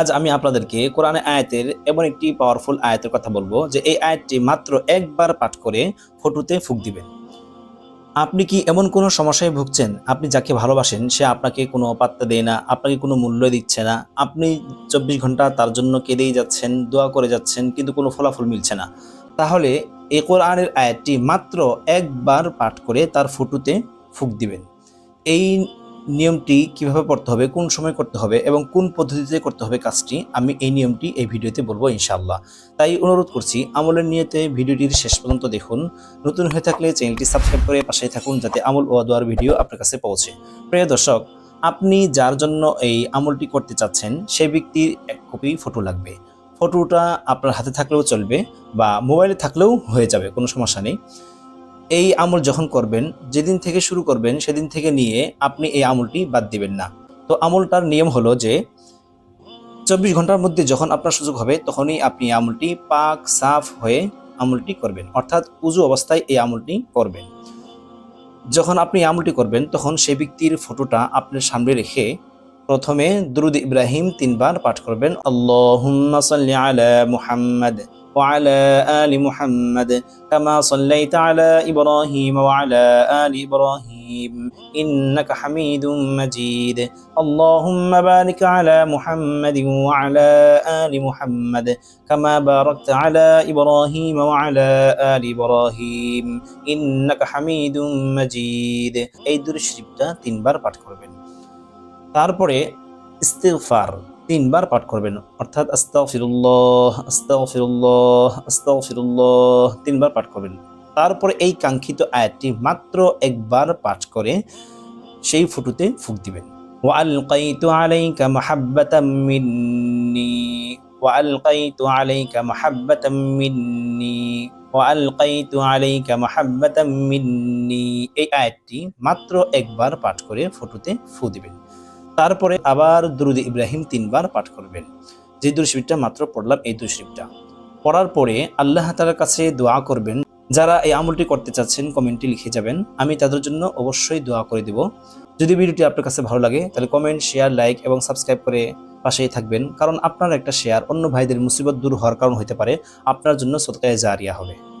আজ আমি আপনাদেরকে কোরআনে আয়াতের এমন একটি পাওয়ারফুল আয়াতের কথা বলব যে এই আয়াতটি মাত্র একবার পাঠ করে ফটোতে ফুক দিবেন। আপনি কি এমন কোনো সমস্যায় ভুগছেন? আপনি যাকে ভালোবাসেন, সে আপনাকে কোনো পাত্তা দেয় না, আপনাকে কোনো মূল্য দিচ্ছে না। আপনি চব্বিশ ঘণ্টা তার জন্য কেঁদেই যাচ্ছেন, দোয়া করে যাচ্ছেন, কিন্তু কোনো ফলাফল মিলছে না। তাহলে এই কোরআনের আয়াতটি মাত্র একবার পাঠ করে তার ফটোতে ফুক দিবেন। এই নিয়মটি কীভাবে পড়তে হবে, কোন সময় করতে হবে এবং কোন পদ্ধতিতে করতে হবে কাজটি, আমি এই নিয়মটি এই ভিডিওতে বলব ইনশাআল্লাহ। তাই অনুরোধ করছি, আমলের নিয়তে ভিডিওটির শেষ পর্যন্ত দেখুন। নতুন হয়ে থাকলে চ্যানেলটি সাবস্ক্রাইব করে পাশে থাকুন যাতে আমল ও দোয়ার ভিডিও আপনার কাছে পৌঁছে। প্রিয় দর্শক, আপনি যার জন্য এই আমলটি করতে চাচ্ছেন সেই ব্যক্তির এক কপি ফটো লাগবে। ফটোটা আপনার হাতে থাকলেও চলবে বা মোবাইলে থাকলেও হয়ে যাবে, কোনো সমস্যা নেই। এই আমল যখন করবেন, যেদিন থেকে শুরু করবেন, সেদিন থেকে নিয়ে আপনি এই আমলটি বাদ দিবেন না। তো আমলটার নিয়ম হলো যে, চব্বিশ ঘণ্টার মধ্যে যখন আপনার সুযোগ হবে, তখনই আপনি আমলটি পাক, সাফ হয়ে আমলটি করবেন। অর্থাৎ উজু অবস্থায় এই আমলটি করবেন। যখন আপনি আমলটি করবেন, তখন সে ব্যক্তির ফটোটা আপনার সামনে রেখে প্রথমে দ্রুদ ইব্রাহিম তিনবার পাঠ করবেন, আল্লাহুম্মা সাল্লি আলা মুহাম্মাদ। وعلى آل محمد كما صليت على إبراهيم وعلى آل إبراهيم إنك حميد مجيد اللهم بارك على محمد وعلى آل محمد كما باركت على إبراهيم وعلى آل إبراهيم إنك حميد مجيد এই দুরূদ শরীফটা তিনবার পাঠ করবেন তারপরে ইস্তিগফার তিনবার পাঠ করবেন অর্থাৎ আস্তাগফিরুল্লাহ আস্তাগফিরুল্লাহ আস্তাগফিরুল্লাহ তিনবার পাঠ করবেন তারপরে এই কাঙ্ক্ষিত আয়াতটি মাত্র একবার পাঠ করে সেই ফটোতে ফুক দিবেন وألقيت عليك محبة مني وألقيت عليك محبة مني وألقيت عليك محبة مني এই আয়াতটি মাত্র একবার পাঠ করে ফটোতে ফু দিবেন তারপরে আবার দুরুদ ইব্রাহিম তিনবার পাঠ করবেন। যে দুরশিবটা মাত্র পড়লাম, এই দুরশিবটা পড়ার পরে আল্লাহ তালার কাছে দোয়া করবেন। যারা এই আমলটি করতে চাচ্ছেন, কমেন্টে লিখে যাবেন। আমি তাদের জন্য অবশ্যই দোয়া করে দেব। যদি ভিডিওটি আপনার কাছে ভালো লাগে, তাহলে কমেন্ট, শেয়ার, লাইক এবং সাবস্ক্রাইব করে পাশেই থাকবেন। কারণ আপনার একটা শেয়ার অন্য ভাইদের মুসিবত দূর হওয়ার কারণ হতে পারে। আপনার জন্য সৎকায় জারিয়া হবে।